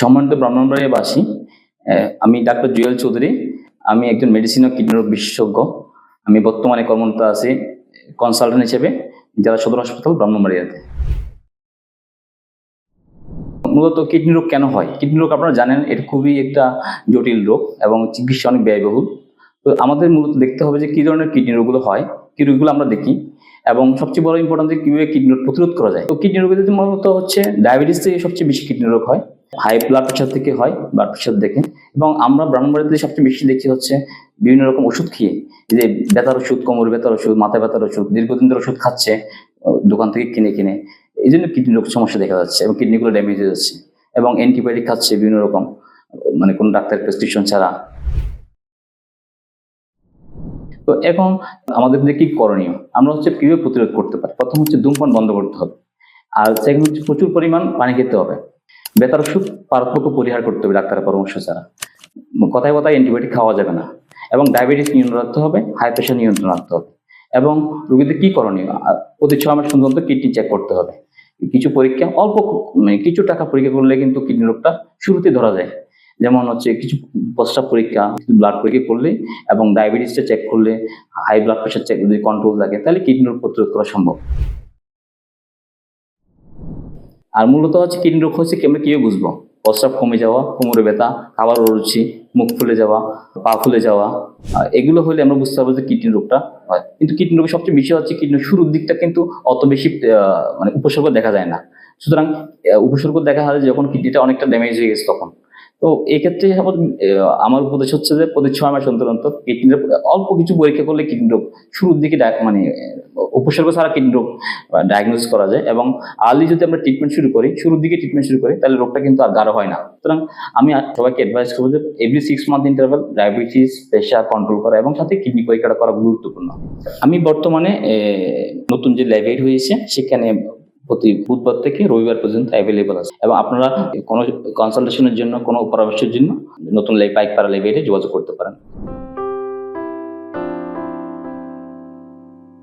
সম্মানিত ব্রাহ্মণবাড়িয়াবাসী আমি ডাক্তার জুয়েল চৌধুরী। আমি একজন মেডিসিন ও কিডনি রোগ বিশেষজ্ঞ। আমি বর্তমানে কর্মরত আছি কনসালটেন্ট হিসেবে জেলা সদর হাসপাতাল ব্রাহ্মণবাড়িয়াতে। মূলত কিডনি রোগ কেন হয়? কিডনি রোগ আপনারা জানেন, এটা খুবই একটা জটিল রোগ এবং চিকিৎসা অনেক ব্যয়বহুল। তো আমাদের মূলত দেখতে হবে যে কী ধরনের কিডনি রোগগুলো হয়, কি রোগগুলো আমরা দেখি এবং সবচেয়ে বড় ইম্পর্টেন্ট যে কীভাবে কিডনি রোগ প্রতিরোধ করা যায়। তো কিডনি রোগের মূলত হচ্ছে ডায়াবেটিস থেকে সবচেয়ে বেশি কিডনি রোগ হয়। হাই ব্লাড প্রেশার থেকে হয় ব্লাড প্রেশার দেখে এবং আমরা ব্রাহ্মণবাড়িতে সবচেয়ে বেশি দেখি হচ্ছে বিভিন্ন রকম ওষুধ খেয়ে। যে ব্যথার ওষুধ, কোমর ব্যথার ওষুধ মাথা ব্যথার ওষুধ, দীর্ঘদিন ধরে ওষুধ খাচ্ছে দোকান থেকে কিনে কিনে। এই জন্য কিডনি রোগ সমস্যা দেখা যাচ্ছে এবং কিডনিগুলো ড্যামেজ হয়ে যাচ্ছে এবং অ্যান্টিবায়োটিক খাচ্ছে বিভিন্ন রকম মানে কোনো ডাক্তার প্রেসক্রিপশন ছাড়া। তো এখন আমাদের কি করণীয়? আমরা হচ্ছে কীভাবে প্রতিরোধ করতে পারি? প্রথম হচ্ছে ধূমপান বন্ধ করতে হবে। আর সেকেন্ড হচ্ছে প্রচুর পরিমাণ পানি খেতে হবে। বেতার ওষুধ পার্থক্য পরিহার করতে হবে ডাক্তারের পরামর্শ ছাড়া। কথায় কথায় অ্যান্টিবায়োটিক খাওয়া যাবে না। এবং ডায়াবেটিস নিয়ন্ত্রণ রাখতে হবে হাই প্রেশার নিয়ন্ত্রণ রাখতে হবে। এবং রোগীদের কি করণীয়? প্রতি ছয় মাস পর্যন্ত কিডনি চেক করতে হবে। কিছু পরীক্ষা, অল্প মানে কিছু টাকা পরীক্ষা করলে কিন্তু কিডনি রোগটা শুরুতে ধরা যায়। যেমন হচ্ছে কিছু প্রস্রাব পরীক্ষা ব্লাড পরীক্ষা করলে এবং ডায়াবেটিসটা চেক করলে হাই ব্লাড প্রেশার চেক যদি কন্ট্রোল থাকে, তাহলে কিডনি রোগ প্রতিরোধ করা সম্ভব। আর মূলত হচ্ছে কিডনি রোগ হচ্ছে আমরা কীভাবে বুঝব? প্রস্রাব কমে যাওয়া, কোমরে ব্যথা, খাবার রুচি মুখ ফুলে যাওয়া, পা ফুলে যাওয়া এগুলো হলে আমরা বুঝতে পারব যে কিডনি রোগটা হয়। কিন্তু কিডনি রোগের সবচেয়ে বেশি হচ্ছে কিডনি শুরুর দিকটা কিন্তু অত বেশি মানে উপসর্গ দেখা যায় না। সুতরাং উপসর্গ দেখা হয় যখন কিডনিটা অনেকটা ড্যামেজ হয়ে গেছে তখন। তো এই ক্ষেত্রে আমার উপদেশ হচ্ছে যে প্রতি ছয় মাস অন্তর অন্তর কিডনির অল্প কিছু পরীক্ষা করলে কিডনি রোগ শুরুর দিকে মানে উপসর্গ ছাড়া কিডনি রোগ ডায়াগনোস করা যায় এবং আর্লি যদি আমরা ট্রিটমেন্ট শুরু করি, শুরুর দিকে ট্রিটমেন্ট শুরু করি, তাহলে রোগটা কিন্তু আর গাঢ় হয় না। সুতরাং আমি সবাইকে অ্যাডভাইস করব যে every six month interval diabetes pressure control করা এবং সাথে কিডনি পরীক্ষাটা করা গুরুত্বপূর্ণ। আমি বর্তমানে নতুন যে লাইব্রেরি হয়েছে, সেখানে প্রতি বুধবার থেকে রবিবার পর্যন্ত অ্যাভেলেবল আছে। এবং আপনারা কোনো কনসালটেশনের জন্য, কোনো পরামর্শের জন্য নতুন লাইফ বাইক পাড়া লাইব্রেরি যোগাযোগ করতে পারেন।